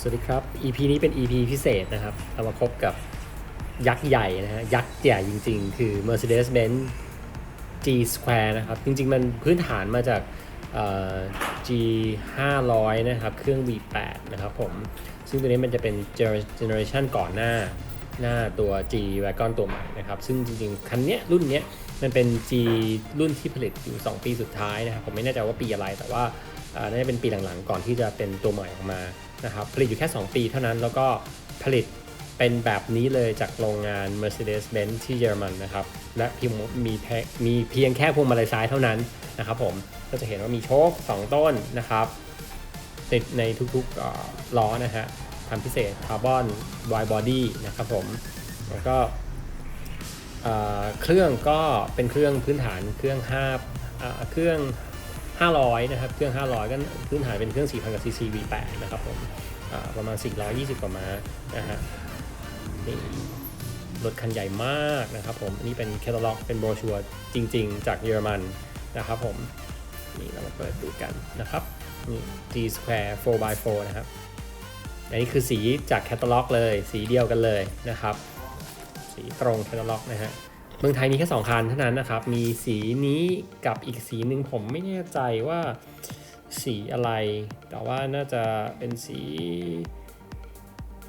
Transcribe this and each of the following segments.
สวัสดีครับ EP นี้เป็น EP พิเศษนะครับ เรามาพบกับยักษ์ใหญ่นะฮะ ยักษ์ใหญ่จริง ๆ คือ Mercedes-Benz G Square นะครับ จริง ๆ มันพื้นฐานมาจาก G 500นะครับ เครื่อง V8 นะครับผม ซึ่งตัวนี้มันจะเป็น generation ก่อนหน้าหน้าตัว G Wagon ตัวใหม่นะครับ ซึ่งจริง ๆ คันเนี้ยรุ่นเนี้ยมันเป็น G รุ่นที่ผลิตอยู่ 2 ปีสุดท้ายนะครับ ผมไม่แน่ใจว่าปีอะไรแต่ว่า น่าจะเป็นปีหลังๆ ก่อนที่จะเป็นตัวใหม่ออกมานะครับผลิตอยู่แค่ 2 ปีเท่านั้นแล้วก็ผลิตเป็นแบบนี้เลยจากโรงงาน Mercedes-Benz ที่เยอรมันนะครับ และพมีมีเพียงแค่พวงมาลัยซ้ายเท่านั้นนะครับผมก็จะเห็นว่ามีโชค 2 ต้นนะครับ ติดในทุกๆล้อนะฮะทำพิเศษคาร์บอนไวบอดี้นะครับผม แล้วก็เครื่องก็เป็นเครื่องพื้นฐานเครื่อง5อ่าเครื่อง 500 นะครับ เครื่อง 500 ก็พื้นฐานเป็นเครื่อง 4,000 กับ cc V8 นะครับผมประมาณ 420 กว่าม้านะฮะนี่รถคันใหญ่มากนะครับผม อันนี้เป็นแคตตาล็อกเป็นโบรชัวร์จริง ๆ จากเยอรมันนะครับผมนี่เรามาเปิดดูกันนะครับนี่ G Square 4x4 นะครับ อันนี้คือสีจากแคตตาล็อกเลย สีเดียวกันเลยนะครับ สีตรงแคตตาล็อกนะฮะ เมืองไทยมีแค่2คันเท่านั้นนะครับ มีสีนี้กับอีกสีหนึ่งผมไม่แน่ใจว่าสีอะไร แต่ว่าน่าจะเป็นสี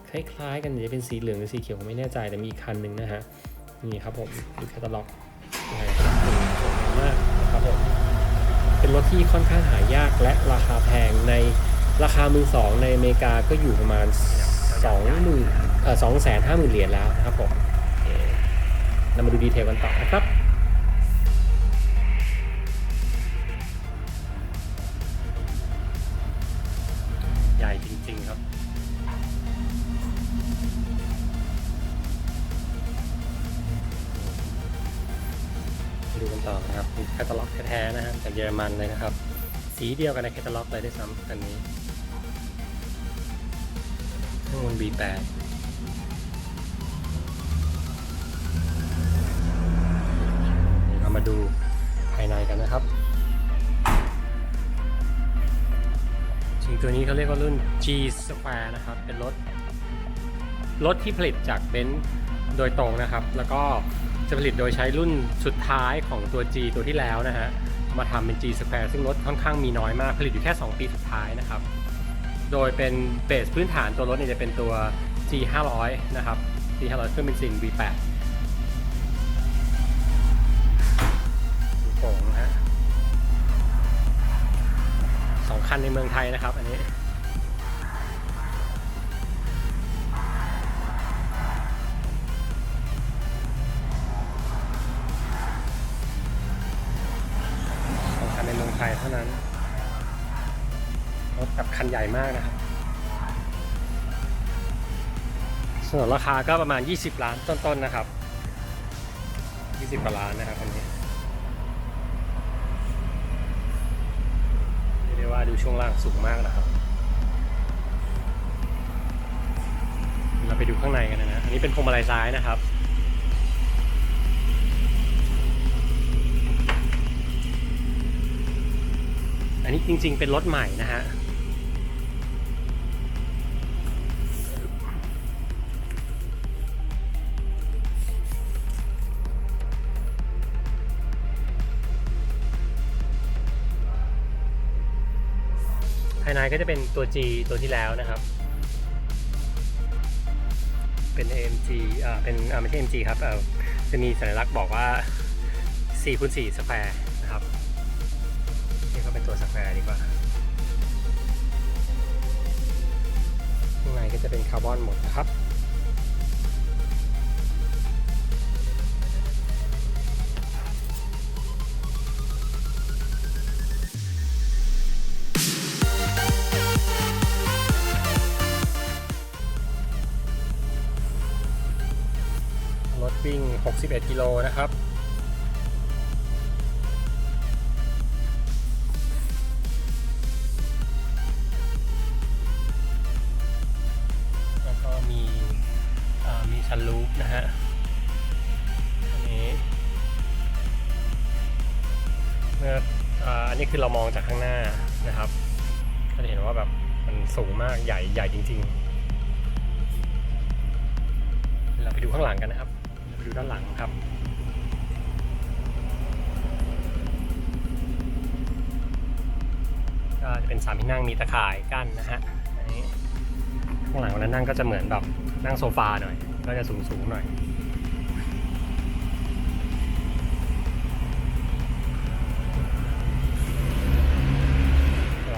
คล้ายๆ กันจะเป็นสีเหลืองหรือสีเขียวผมไม่แน่ใจแต่มีอีกคันหนึ่งนะฮะนี่ครับผมดูแคตตาล็อกนะฮะสวยงามมากนะครับผมเป็นรถที่ค่อนข้างหายากและราคาแพงในราคามือสองในอเมริกาก็อยู่ประมาณ2หมื่นเอ่อสองแสนห้าหมื่นเหรียญแล้วนะครับผม เรามาดูดีเทลกันต่อนะครับใหญ่จริงๆครับ ดูกันต่อนะครับแคตตาล็อกแท้ๆนะฮะจากเยอรมันเลยนะครับ สีเดียวกันในแคตตาล็อกเลยด้วยซ้ำอันนี้ข้างบน B8 เรามาดูภายในกันนะครับจริงตัวนี้เขาเรียกว่ารุ่น G Square นะครับ เป็นรถ รถที่ผลิตจากเบนซ์โดยตรงนะครับ แล้วก็จะผลิตโดยใช้รุ่นสุดท้ายของตัว G ตัวที่แล้วนะฮะ มาทำเป็น G Square ซึ่งรถค่อนข้างมีน้อยมาก ผลิตอยู่แค่ 2 ปีสุดท้ายนะครับ โดยเป็นเบสพื้นฐานตัวรถเนี่ยจะเป็นตัว G 500นะครับ G 500เครื่องเบนซิน V8 ในเมืองไทยนะครับ อันนี้สองคันในเมืองไทยเท่านั้นรถแบบคันใหญ่มากนะครับส่วนราคาก็ประมาณ 20 ล้านต้นๆนะครับ 20กว่าล้านนะครับอันนี้เรียกได้ ว่าดูช่วงล่างสูงมากนะครับ เราไปดูข้างในกันนะ อันนี้เป็นพวงมาลัยซ้ายนะครับอันนี้จริงๆ เป็นรถใหม่นะฮะายในก็จะเป็นตัว G ตัวที่แล้วนะครับ เป็น AMG อ่าเป็นอ่าไม่ใช่ AMG ครับเออจะมีสัญลักษณ์บอกว่า4คูณ4สแควร์นะครับ นี่ก็เป็นตัวสแควร์ดีกว่าข้างในก็จะเป็นคาร์บอนหมดนะครับ 61 กิโลนะครับ แล้วก็มีมีชันลูปนะฮะอันนี้เมื่ออาอันนี้คือเรามองจากข้างหน้านะครับ ก็จะเห็นว่าแบบมันสูงมากใหญ่ใหญ่จริง ๆ เราไปดูข้างหลังกันนะครับ ไปดูด้านหลังครับก็จะเป็นสามที่นั่งมีตะข่ายกั้นนะฮะข้างหลังวันนั้นนั่งก็จะเหมือนแบบนั่งโซฟาหน่อย ก็จะสูงสูงๆหน่อย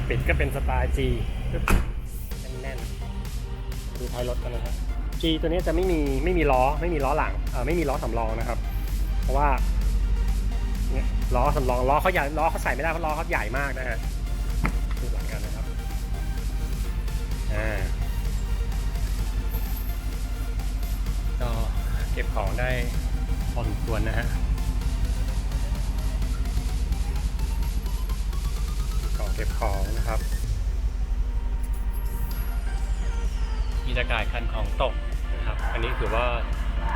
ปิดก็เป็นสไตล์ G ปึ๊บแน่นๆดูท้ายรถกันนะครับ G ตัวนี้จะไม่มีไม่มีล้อไม่มีล้อหลังเออไม่มีล้อสำรองนะครับ เพราะว่าเนี่ยล้อสำรองล้อเขาใหญ่ล้อเขาใส่ไม่ได้เพราะล้อเขาใหญ่มากนะฮะดูหลังกันนะครับอ่าก็เก็บของได้พอสมควรนะฮะกล่องเก็บของนะครับ มีตะกายคันของตก นะครับ อันนี้ถือว่า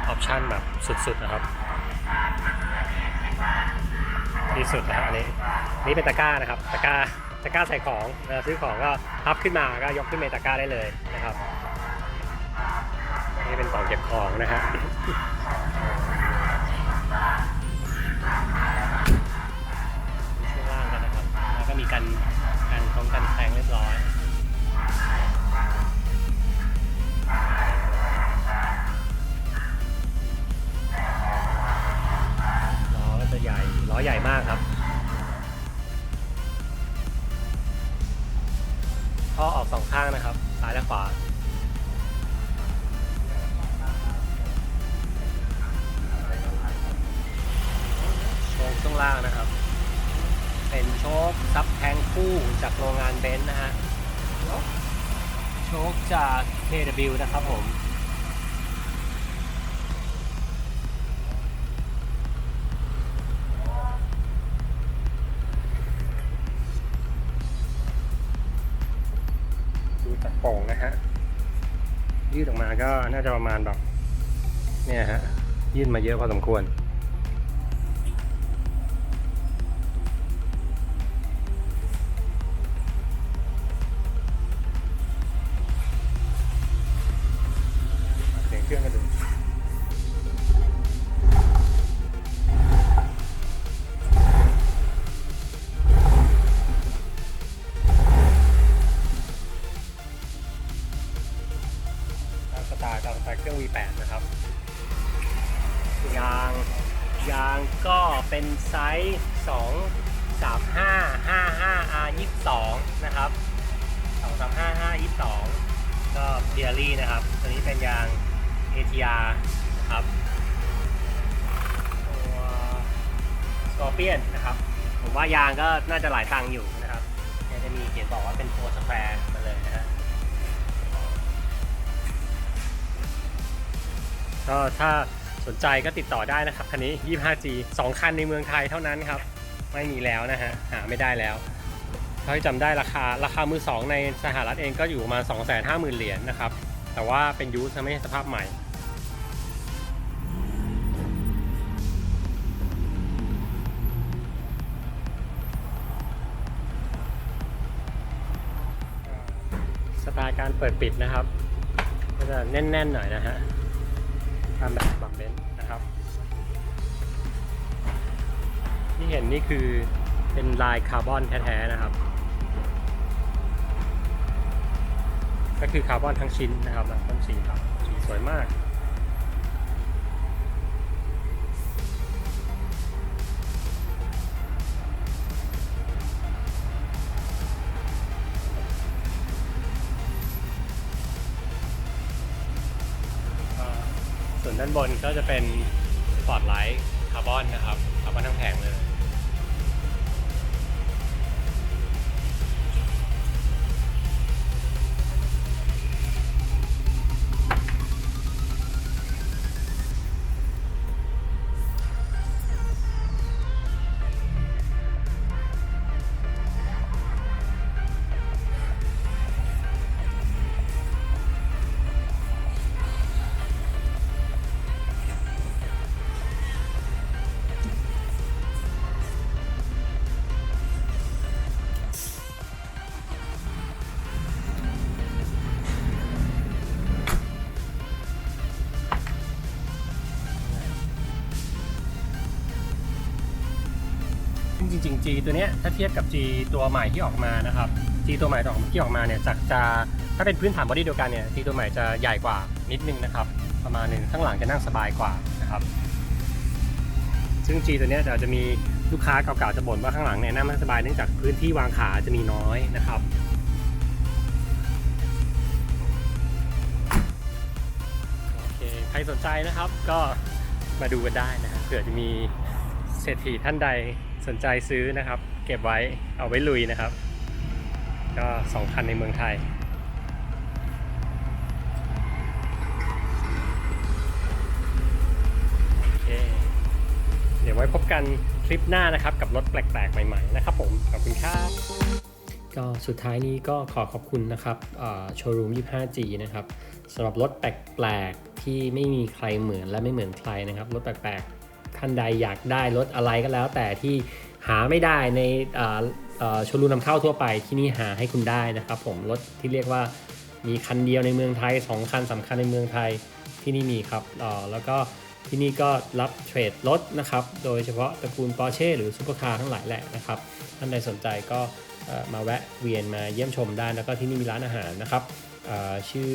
ออปชั่นแบบสุดๆนะครับที่สุดนะฮะอันนี้นี่เป็นตะกร้านะครับตะกร้าตะกร้าใส่ของเวลาซื้อของก็พับขึ้นมาก็ยกขึ้นเมตะกร้าได้เลยนะครับ นี่เป็นกล่องเก็บของนะฮะางนะครับซ้ายและขวา โชคช่วงล่างนะครับ เป็นโชคซับแทงคู่จากโรงงานเบนซ์นะฮะ โชคจาก KW นะครับผม ดูจากโป่งนะฮะยืดออกมาก็น่าจะประมาณแบบเนี่ยฮะยืดมาเยอะพอสมควร เป็นไซส์2 3 5 5 5 R 22นะครับ 2 3 5 5 22 ก็เบียรี่นะครับ ตัวนี้เป็นยาง ATR นะครับ ตัวสกอร์เปียนนะครับ ผมว่ายางก็น่าจะหลายตังอยู่นะครับเนี่ยจะมีเขียนบอกว่าเป็นโฟร์สแควร์มาเลยนะฮะก็ถ้า สนใจก็ติดต่อได้นะครับคันนี้ 25G 2 คันในเมืองไทยเท่านั้นครับ ไม่มีแล้วนะฮะ หาไม่ได้แล้วเท่าที่จำได้ราคาราคามือสองในสหรัฐเองก็อยู่ประมาณ 250,000 เหรียญนะครับ แต่ว่าเป็นยูสไม่ใช่สภาพใหม่สไตล์การเปิดปิดนะครับ ก็จะแน่นๆหน่อยนะฮะ ทำแบบบักเบนซ์นะครับ ที่เห็นนี่คือเป็นลายคาร์บอนแท้ๆนะครับ ก็คือคาร์บอนทั้งชิ้นนะครับทั้งสีครับสีสวยมาก วนด้านบนก็จะเป็นสปอตไลท์คาร์บอนนะครับคาร์บอนทั้งแผงเลย ริง ๆ G ตัวเนี้ยถ้าเทียบกับ G ตัวใหม่ที่ออกมานะครับ G ตัวใหม่ที่ออกมาเนี่ยจากจะถ้าเป็นพื้นฐานบอดี้เดียวกันเนี่ย G ตัวใหม่จะใหญ่กว่านิดนึงนะครับ ประมาณหนึ่งข้างหลังจะนั่งสบายกว่านะครับ ซึ่ง G ตัวเนี้ยเดี๋ยวจะมีลูกค้าเก่าๆจะบ่นว่าข้างหลังเนี่ยนั่งไม่สบายเนื่องจากพื้นที่วางขาจะมีน้อยนะครับโอเคใครสนใจนะครับก็มาดูกันได้นะครับเผื่อจะมีเศรษฐีท่านใด สนใจซื้อนะครับ เก็บไว้เอาไว้ลุยนะครับ ก็สองคันในเมืองไทย เดี๋ยวไว้พบกันคลิปหน้านะครับ กับรถแปลกๆ ใหม่ๆ นะครับผม ขอบคุณครับก็สุดท้ายนี้ก็ขอขอบคุณนะครับโชว์รูม 25G นะครับสำหรับรถแปลกๆ ที่ไม่มีใครเหมือนและไม่เหมือนใครนะครับ รถแปลกๆานใดอยากได้รถอะไรก็แล้ว แต่ที่หาไม่ได้ในโชว์รูนำเข้าทั่วไปที่นี่หาให้คุณได้นะครับผมรถที่เรียกว่ามีคันเดียวในเมืองไทย 2 คันสำคัญในเมืองไทยที่นี่มีครับแล้วก็ที่นี่ก็รับเทรดรถนะครับ โดยเฉพาะตระกูล Porsche หรือซูเปอร์คาร์ทั้งหลายแหละนะครับ ท่านใดสนใจก็มาแวะเวียนมาเยี่ยมชมได้ แล้วก็ที่นี่มีร้านอาหารนะครับชื่อ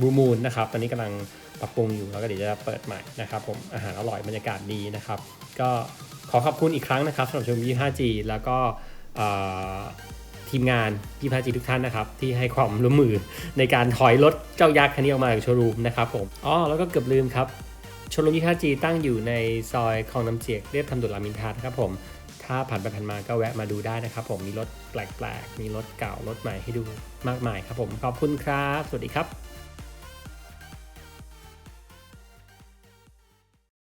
บูมูนนะครับ ตอนนี้กำลัง ปรับปรุงอยู่แล้วก็เดี๋ยวจะเปิดใหม่นะครับผมอาหารอร่อยบรรยากาศดีนะครับ ก็ขอขอบคุณอีกครั้งนะครับสำหรับชม 25G แล้วก็ทีมงาน 25G ทุกท่านนะครับ ที่ให้ความร่วมมือในการถอยรถเจ้ายักษ์คันนี้ออกมาจากโชว์รูมนะครับผมอ๋อแล้วก็เกือบลืมครับโชว์รูม 25G ตั้งอยู่ในซอยคลองน้ำเจียกเรียบทำดุลรามินทานะครับผมถ้าผ่านไปผ่านมาก็แวะมาดูได้นะครับผมมีรถแปลกๆ มีรถเก่ารถใหม่ให้ดูมากมายครับผมขอบคุณครับ สวัสดีครับ